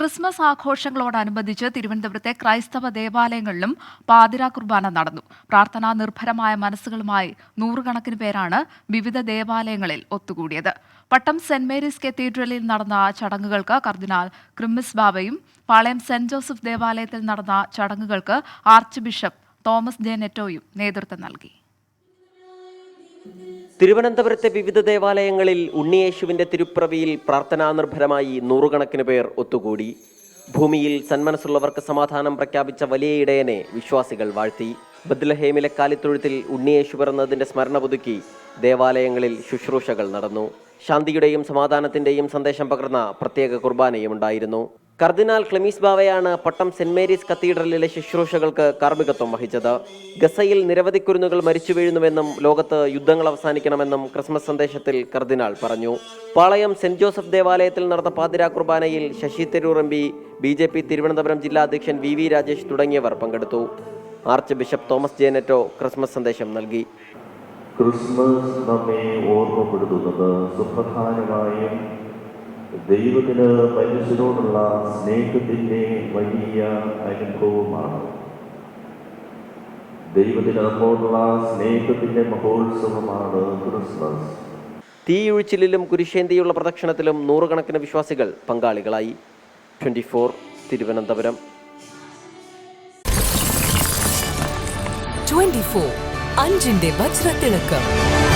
Christmas ആഘോഷങ്ങളോടനുബന്ധിച്ച് തിരുവനന്തപുരത്തെ ക്രൈസ്തവ ദേവാലയങ്ങളിലും പാതിര കുർബാന നടന്നു. പ്രാർത്ഥനാ നിർഭരമായ മനസ്സുകളുമായി നൂറുകണക്കിന് പേരാണ് വിവിധ ദേവാലയങ്ങളിൽ ഒത്തുകൂടിയത്. പട്ടം സെന്റ് മേരീസ് കത്തീഡ്രലിൽ നടന്ന ചടങ്ങുകൾക്ക് കർദിനാൾ ക്രിമ്മിസ് ബാബയും പാളയം സെന്റ് ജോസഫ് ദേവാലയത്തിൽ നടന്ന ചടങ്ങുകൾക്ക് ആർച്ച് ബിഷപ്പ് തോമസ് ജെ നെറ്റോയും നേതൃത്വം നൽകി. തിരുവനന്തപുരത്തെ വിവിധ ദേവാലയങ്ങളിൽ ഉണ്ണിയേശുവിന്റെ തിരുപ്രവിയിൽ പ്രാർത്ഥനാ നിർഭരമായി നൂറുകണക്കിന് പേർ ഒത്തുകൂടി. ഭൂമിയിൽ സന്മനസ്സുള്ളവർക്ക് സമാധാനം പ്രഖ്യാപിച്ച വലിയ ഇടയനെ വിശ്വാസികൾ വാഴ്ത്തി. ബദ്ലഹേമിലെ കാലിത്തൊഴുത്തിൽ ഉണ്ണിയേശു പിറന്നതിന്റെ സ്മരണ പുതുക്കി ദേവാലയങ്ങളിൽ ശുശ്രൂഷകൾ നടന്നു. ശാന്തിയുടെയും സമാധാനത്തിന്റെയും സന്ദേശം പകർന്ന പ്രത്യേക കുർബാനയും ഉണ്ടായിരുന്നു കർദിനാൾ ക്ലെമീസ് ബാവയാണ് പട്ടം സെന്റ് മേരീസ് കത്തീഡ്രലിലെ ശുശ്രൂഷകൾക്ക് കാർമ്മികത്വം വഹിച്ചത്. ഗസയിൽ നിരവധി കുരുന്നുകൾ മരിച്ചു വീഴുന്നുവെന്നും ലോകത്ത് യുദ്ധങ്ങൾ അവസാനിക്കണമെന്നും ക്രിസ്മസ് സന്ദേശത്തിൽ കർദിനാൾ പറഞ്ഞു. പാളയം സെന്റ് ജോസഫ് ദേവാലയത്തിൽ നടന്ന പാതിരാ കുർബാനയിൽ Shashi Tharoor M P B J P Thiruvananthapuram ജില്ലാ അധ്യക്ഷൻ വി വി രാജേഷ് തുടങ്ങിയവർ പങ്കെടുത്തു. Arch bishop Thomas J Netto Christmas സന്ദേശം നൽകി. ക്രിസ്മസ് നമ്മെ ഓർമ്മപ്പെടുത്തുന്നത് സുപ്രധാനമായും ദൈവത്തിന് മനുഷ്യരോടുള്ള സ്നേഹത്തിന്റെ വലിയ അനുഭവമാണ്. ദൈവത്തിന് നമ്മോടുള്ള സ്നേഹത്തിന്റെ മഹോത്സവമാണ് ക്രിസ്മസ്. തീയൊഴിച്ചിലും കുരിശേന്തിയുള്ള പ്രദക്ഷിണത്തിലും നൂറുകണക്കിന് വിശ്വാസികൾ പങ്കാളികളായി. ട്വന്റി തിരുവനന്തപുരം. 24 അഞ്ചിന്റെ വജ്രത്തിളക്കം.